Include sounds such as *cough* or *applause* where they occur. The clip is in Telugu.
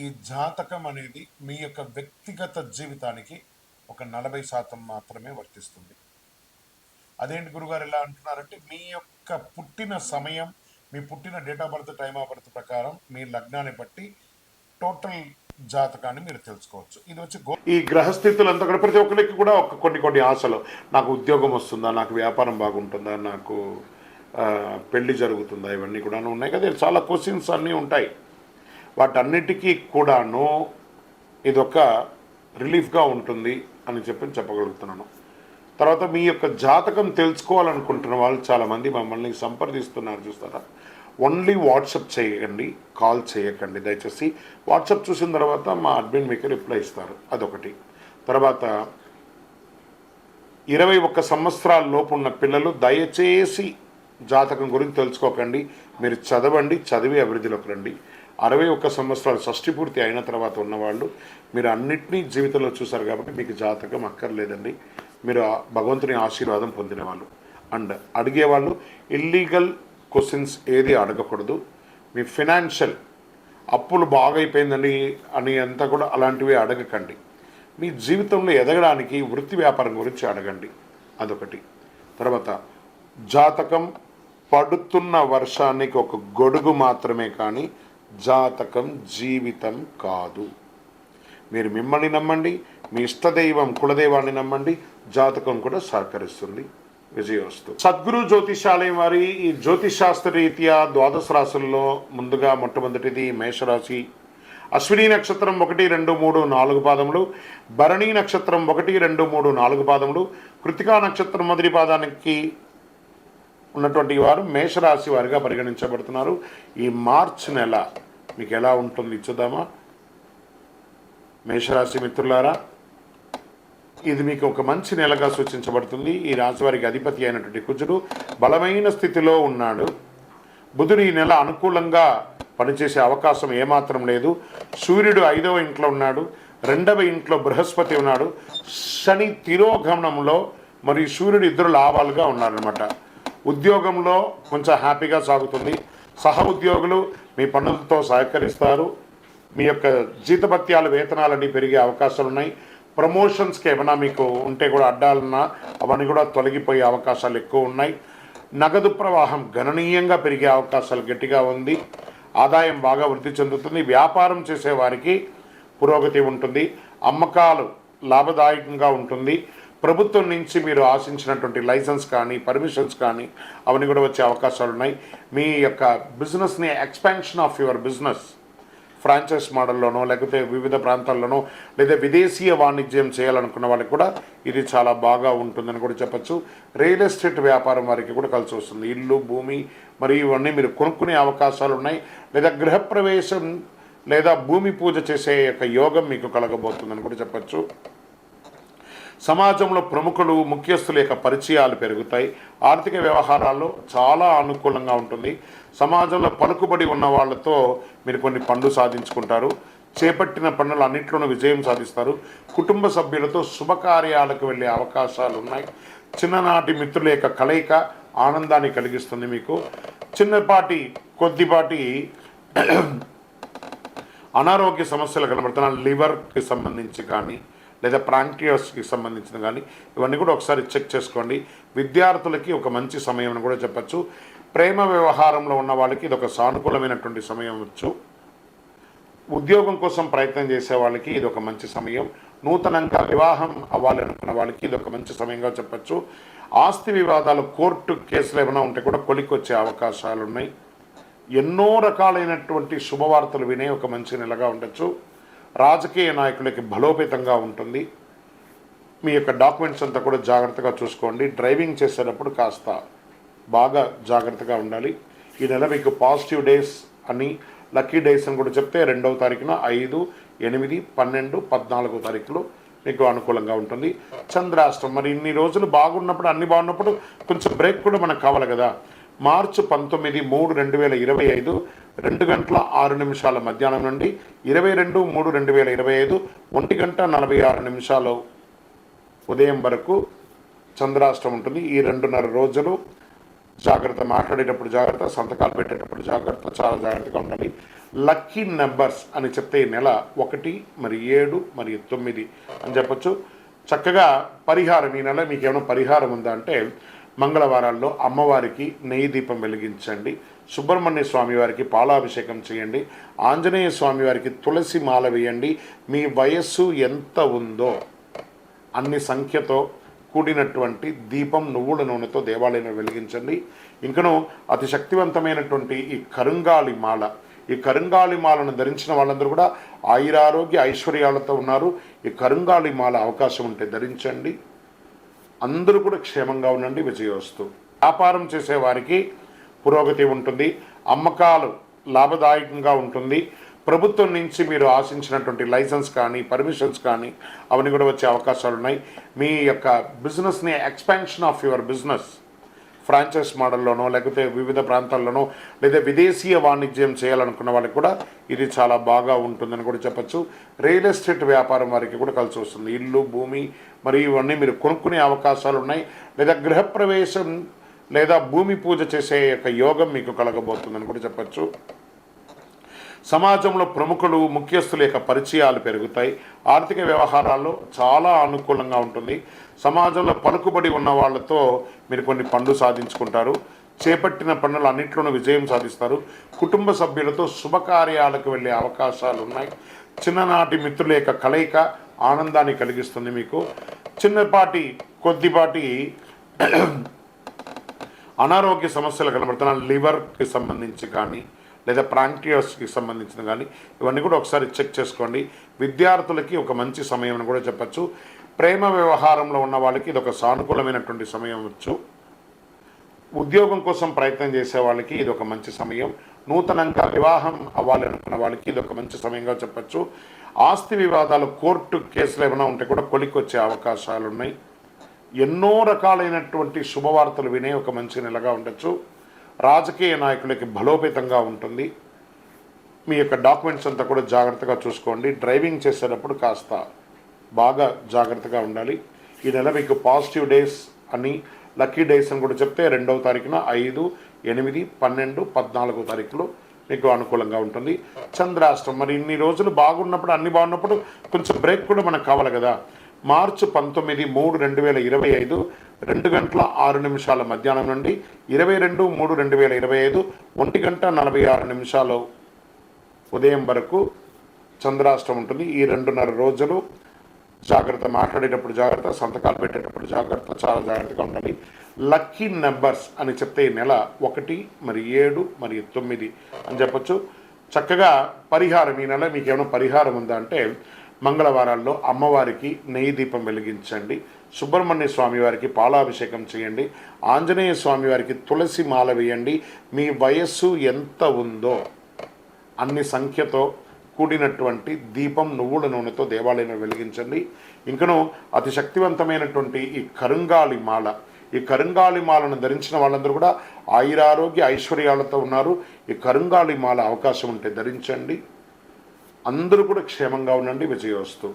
ఈ జాతకం అనేది మీ యొక్క వ్యక్తిగత జీవితానికి ఒక నలభై శాతం మాత్రమే వర్తిస్తుంది. అదేంటి గురుగారు ఎలా అంటున్నారంటే మీ యొక్క పుట్టిన సమయం మీ పుట్టిన date of birth time of birth ప్రకారం మీ లగ్నాన్ని బట్టి టోటల్ జాతకాన్ని మీరు తెలుసుకోవచ్చు. ఇది వచ్చి గో ఈ గ్రహస్థితులంతా కూడా ప్రతి ఒక్కరికి కూడా ఒక కొన్ని కొన్ని ఆశలు. నాకు ఉద్యోగం వస్తుందా నాకు వ్యాపారం బాగుంటుందా నాకు పెళ్ళి జరుగుతుందా ఇవన్నీ కూడా ఉన్నాయి కదా. చాలా క్వశ్చన్స్ అన్నీ ఉంటాయి. వాటన్నిటికీ కూడాను ఇదొక రిలీఫ్గా ఉంటుంది అని చెప్పి చెప్పగలుగుతున్నాను. తర్వాత మీ యొక్క జాతకం తెలుసుకోవాలనుకుంటున్న వాళ్ళు చాలామంది మమ్మల్ని సంప్రదిస్తున్నారు చూస్తారా? ఓన్లీ వాట్సప్ చేయకండి కాల్ చేయకండి. దయచేసి వాట్సప్ చూసిన తర్వాత మా అడ్మిన్ మీకు రిప్లై ఇస్తారు. అదొకటి. తర్వాత ఇరవై ఒక్క సంవత్సరాల లోపు ఉన్న పిల్లలు దయచేసి జాతకం గురించి తెలుసుకోకండి. మీరు చదవండి చదివి అభివృద్ధిలోకి రండి. అరవై ఒక్క సంవత్సరాలు షష్టి పూర్తి అయిన తర్వాత ఉన్నవాళ్ళు మీరు అన్నిటినీ జీవితంలో చూసారు కాబట్టి మీకు జాతకం అక్కర్లేదండి. మీరు ఆ భగవంతుని ఆశీర్వాదం పొందిన వాళ్ళు అండ్ అడిగేవాళ్ళు ఇల్లీగల్ క్వశ్చన్స్ ఏది అడగకూడదు. మీ ఫినాన్షియల్ అప్పులు బాగా అయిపోయిందని అని అంతా కూడా అలాంటివి అడగకండి. మీ జీవితంలో ఎదగడానికి వృత్తి వ్యాపారం గురించి అడగండి. అదొకటి. తర్వాత జాతకం పడుతున్న వర్షానికి ఒక గొడుగు మాత్రమే కానీ జాతకం జీవితం కాదు. మీరు మిమ్మల్ని నమ్మండి మీ ఇష్టదైవం కులదైవాన్ని నమ్మండి జాతకం కూడా సహకరిస్తుంది. విజయోస్తు సద్గురు జ్యోతిషాలయం వారి ఈ జ్యోతిషాస్త్ర రీత్యా ద్వాదశ రాశుల్లో ముందుగా మొట్టమొదటిది మేషరాశి. అశ్విని నక్షత్రం ఒకటి రెండు మూడు నాలుగు పాదములు భరణి నక్షత్రం ఒకటి రెండు మూడు నాలుగు పాదములు కృతికా నక్షత్రం మొదటి పాదానికి ఉన్నటువంటి వారు మేషరాశి వారిగా పరిగణించబడుతున్నారు. ఈ మార్చ్ నెల మీకు ఎలా ఉంటుంది చూద్దామా? మేషరాశి మిత్రులారా ఇది మీకు ఒక మంచి నెలగా సూచించబడుతుంది. ఈ రాశి వారికి అధిపతి అయినటువంటి కుజుడు బలమైన స్థితిలో ఉన్నాడు. బుధుడు ఈ నెల అనుకూలంగా పనిచేసే అవకాశం ఏమాత్రం లేదు. సూర్యుడు ఐదవ ఇంట్లో ఉన్నాడు. రెండవ ఇంట్లో బృహస్పతి ఉన్నాడు. శని తిరోగమనంలో మరియు సూర్యుడు ఇద్దరు లాభాలుగా ఉన్నారనమాట ఉద్యోగంలో కొంచెం హ్యాపీగా సాగుతుంది. సహ ఉద్యోగులు మీ పనులతో సహకరిస్తారు. మీ యొక్క జీతభత్యాలు వేతనాలన్నీ పెరిగే అవకాశాలు ఉన్నాయి. ప్రమోషన్స్కి ఏమైనా మీకు ఉంటే కూడా అడ్డాలన్నా అవన్నీ కూడా తొలగిపోయే అవకాశాలు ఎక్కువ ఉన్నాయి. నగదు ప్రవాహం గణనీయంగా పెరిగే అవకాశాలు గట్టిగా ఉంది. ఆదాయం బాగా వృద్ధి చెందుతుంది. వ్యాపారం చేసేవారికి పురోగతి ఉంటుంది. అమ్మకాలు లాభదాయకంగా ఉంటుంది. ప్రభుత్వం నుంచి మీరు ఆశించినటువంటి లైసెన్స్ కానీ పర్మిషన్స్ కానీ అవన్నీ కూడా వచ్చే అవకాశాలు ఉన్నాయి. మీ యొక్క బిజినెస్ని expansion of your business franchise మోడల్లోనో లేకపోతే వివిధ ప్రాంతాల్లోనో లేదా విదేశీయ వాణిజ్యం చేయాలనుకున్న వాళ్ళకి కూడా ఇది చాలా బాగా ఉంటుందని కూడా చెప్పచ్చు. రియల్ ఎస్టేట్ వ్యాపారం వారికి కూడా కలిసి వస్తుంది. ఇల్లు భూమి మరియు ఇవన్నీ మీరు కొనుక్కునే అవకాశాలు ఉన్నాయి. లేదా గృహప్రవేశం లేదా భూమి పూజ చేసే యొక్క యోగం మీకు కలగబోతుందని కూడా చెప్పచ్చు. సమాజంలో ప్రముఖులు ముఖ్యస్తుల యొక్క పరిచయాలు పెరుగుతాయి. ఆర్థిక వ్యవహారాల్లో చాలా అనుకూలంగా ఉంటుంది. సమాజంలో పలుకుబడి ఉన్న వాళ్ళతో మీరు కొన్ని పనులు సాధించుకుంటారు. చేపట్టిన పనులు అన్నింటిలోనూ విజయం సాధిస్తారు. కుటుంబ సభ్యులతో శుభకార్యాలకు వెళ్ళే అవకాశాలు ఉన్నాయి. చిన్ననాటి మిత్రుల యొక్క కలయిక ఆనందాన్ని కలిగిస్తుంది మీకు. చిన్నపాటి కొద్దిపాటి *clears throat* అనారోగ్య సమస్యలు కనబడుతున్న లివర్కి సంబంధించి కానీ లేదా ప్రాంక్టియస్కి సంబంధించిన కానీ ఇవన్నీ కూడా ఒకసారి చెక్ చేసుకోండి. విద్యార్థులకి ఒక మంచి సమయం అని కూడా చెప్పచ్చు. ప్రేమ వ్యవహారంలో ఉన్న వాళ్ళకి ఇది ఒక సానుకూలమైనటువంటి సమయం వచ్చు. ఉద్యోగం కోసం ప్రయత్నం చేసే వాళ్ళకి ఇది ఒక మంచి సమయం. నూతనంగా వివాహం అవ్వాలనుకున్న వాళ్ళకి ఇది ఒక మంచి సమయంగా చెప్పచ్చు. ఆస్తి వివాదాలు కోర్టు కేసులు ఏమైనా ఉంటే కూడా కొలికొచ్చే అవకాశాలు ఉన్నాయి ఎన్నో రకాలైనటువంటి శుభవార్తలు వినే ఒక మంచి నెలగా ఉండొచ్చు. రాజకీయ నాయకులకి బలోపేతంగా ఉంటుంది. మీ యొక్క డాక్యుమెంట్స్ అంతా కూడా జాగ్రత్తగా చూసుకోండి. డ్రైవింగ్ చేసేటప్పుడు కాస్త బాగా జాగ్రత్తగా ఉండాలి. ఈ నెల మీకు పాజిటివ్ డేస్ అని లక్కీ డేస్ అని కూడా చెప్తే రెండవ తారీఖున ఐదు ఎనిమిది పన్నెండు పద్నాలుగో తారీఖులో మీకు అనుకూలంగా ఉంటుంది. చంద్రాష్టం మరి ఇన్ని రోజులు బాగున్నప్పుడు అన్ని బాగున్నప్పుడు కొంచెం బ్రేక్ కూడా మనకు కావాలి కదా. మార్చి పంతొమ్మిది మూడు రెండు వేల ఇరవై ఐదు రెండు గంటల ఆరు నిమిషాల మధ్యాహ్నం నుండి ఇరవై రెండు మూడు రెండు వేల ఇరవై ఐదు ఒంటి గంట నలభై ఆరు నిమిషాలు ఉదయం వరకు చంద్రాష్టం ఉంటుంది. ఈ రెండున్నర రోజులు జాగ్రత్త మాట్లాడేటప్పుడు జాగ్రత్త సంతకాలు పెట్టేటప్పుడు జాగ్రత్త చాలా జాగ్రత్తగా ఉండాలి లక్కీ నెంబర్స్ అని చెప్తే ఈ నెల ఒకటి మరి ఏడు మరియు తొమ్మిది అని చెప్పచ్చు. చక్కగా పరిహారం ఈ నెల మీకు ఏమైనా పరిహారం ఉందా అంటే మంగళవారాల్లో అమ్మవారికి నెయ్యి దీపం వెలిగించండి. సుబ్రహ్మణ్య స్వామి వారికి పాలాభిషేకం చేయండి. ఆంజనేయ స్వామి వారికి తులసి మాల వేయండి. మీ వయస్సు ఎంత ఉందో అన్ని సంఖ్యతో కూడినటువంటి దీపం నువ్వుల నూనెతో దేవాలయంలో వెలిగించండి. ఇంకను అతి శక్తివంతమైనటువంటి ఈ కరుంగాలి మాల. ఈ కరుంగాలి మాలను ధరించిన వాళ్ళందరూ కూడా ఆయురారోగ్య ఐశ్వర్యాలతో ఉన్నారు. ఈ కరుంగాలి మాల అవకాశం ఉంటే ధరించండి. అందరూ కూడా క్షేమంగా ఉండండి విజయోస్తు వ్యాపారం చేసేవారికి పురోగతి ఉంటుంది అమ్మకాలు లాభదాయకంగా ఉంటుంది. ప్రభుత్వం నుంచి మీరు ఆశించినటువంటి లైసెన్స్ కానీ పర్మిషన్స్ కానీ అవన్నీ కూడా వచ్చే అవకాశాలు ఉన్నాయి మీ యొక్క బిజినెస్ని expansion of your business franchise మోడల్లోనో లేకపోతే వివిధ ప్రాంతాల్లోనో లేదా విదేశీయ వాణిజ్యం చేయాలనుకున్న వాళ్ళకి కూడా ఇది చాలా బాగా ఉంటుందని కూడా చెప్పచ్చు. రియల్ ఎస్టేట్ వ్యాపారం వారికి కూడా కలిసి వస్తుంది. ఇల్లు భూమి మరియు ఇవన్నీ మీరు కొనుక్కునే అవకాశాలు ఉన్నాయి. లేదా గృహప్రవేశం లేదా భూమి పూజ చేసే యొక్క యోగం మీకు కలగబోతుందని కూడా చెప్పచ్చు. సమాజంలో ప్రముఖులు ముఖ్యస్తుల యొక్క పరిచయాలు పెరుగుతాయి. ఆర్థిక వ్యవహారాల్లో చాలా అనుకూలంగా ఉంటుంది. సమాజంలో పలుకుబడి ఉన్న వాళ్ళతో మీరు కొన్ని పనులు సాధించుకుంటారు. చేపట్టిన పనులు అన్నింటిలోనూ విజయం సాధిస్తారు. కుటుంబ సభ్యులతో శుభకార్యాలకు వెళ్ళే అవకాశాలు ఉన్నాయి. చిన్ననాటి మిత్రుల యొక్క కలయిక ఆనందాన్ని కలిగిస్తుంది మీకు. చిన్నపాటి కొద్దిపాటి *clears throat* అనారోగ్య సమస్యలు కనబడుతున్న లివర్కి సంబంధించి కానీ లేదా ప్రాంక్టియస్కి సంబంధించిన కానీ ఇవన్నీ కూడా ఒకసారి చెక్ చేసుకోండి. విద్యార్థులకి ఒక మంచి సమయం అని కూడా చెప్పచ్చు. ప్రేమ వ్యవహారంలో ఉన్న వాళ్ళకి ఇది ఒక సానుకూలమైనటువంటి సమయం వచ్చు. ఉద్యోగం కోసం ప్రయత్నం చేసే వాళ్ళకి ఇది ఒక మంచి సమయం. నూతనంగా వివాహం అవ్వాలనుకున్న వాళ్ళకి ఇది ఒక మంచి సమయంగా చెప్పచ్చు. ఆస్తి వివాదాలు కోర్టు కేసులు ఏమైనా ఉంటే కూడా కొలికొచ్చే అవకాశాలు ఉన్నాయి ఎన్నో రకాలైనటువంటి శుభవార్తలు వినే ఒక మంచి నెలగా ఉండొచ్చు. రాజకీయ నాయకులకి బలోపేతంగా ఉంటుంది. మీ యొక్క డాక్యుమెంట్స్ అంతా కూడా జాగ్రత్తగా చూసుకోండి. డ్రైవింగ్ చేసేటప్పుడు కాస్త బాగా జాగ్రత్తగా ఉండాలి. ఈ నెల మీకు పాజిటివ్ డేస్ అని లక్కీ డేస్ అని కూడా చెప్తే రెండవ తారీఖున ఐదు ఎనిమిది పన్నెండు పద్నాలుగో తారీఖులో మీకు అనుకూలంగా ఉంటుంది. చంద్రాష్టం మరి ఇన్ని రోజులు బాగున్నప్పుడు అన్ని బాగున్నప్పుడు కొంచెం బ్రేక్ కూడా మనకు కావాలి కదా. మార్చి పంతొమ్మిది మూడు రెండు వేల ఇరవై ఐదు రెండు గంటల ఆరు నిమిషాల మధ్యాహ్నం నుండి ఇరవై రెండు మూడు రెండు వేల ఇరవై ఐదు ఒంటి గంట నలభై ఆరు నిమిషాలు ఉదయం వరకు చంద్రాష్టం ఉంటుంది. ఈ రెండున్నర రోజులు జాగ్రత్త మాట్లాడేటప్పుడు జాగ్రత్త సంతకాలు పెట్టేటప్పుడు జాగ్రత్త చాలా జాగ్రత్తగా ఉండాలి లక్కీ నెంబర్స్ అని చెప్తే ఈ నెల ఒకటి మరి ఏడు మరియు తొమ్మిది అని చెప్పచ్చు. చక్కగా పరిహారం ఈ నెల మీకు ఏమైనా పరిహారం ఉందా అంటే మంగళవారాల్లో అమ్మవారికి నెయ్యి దీపం వెలిగించండి. సుబ్రహ్మణ్య స్వామి వారికి పాలాభిషేకం చేయండి. ఆంజనేయ స్వామి వారికి తులసి మాల వేయండి. మీ వయస్సు ఎంత ఉందో అన్ని సంఖ్యతో కూడినటువంటి దీపం నువ్వుల నూనెతో దేవాలయంలో వెలిగించండి. ఇంకను అతి శక్తివంతమైనటువంటి ఈ కరుంగాలి మాల. ఈ కరుంగాలి మాలను ధరించిన వాళ్ళందరూ కూడా ఆయురారోగ్య ఐశ్వర్యాలతో ఉన్నారు. ఈ కరుంగాలి మాల అవకాశం ఉంటే ధరించండి. అందరూ కూడా క్షేమంగా ఉండండి విజయోస్తు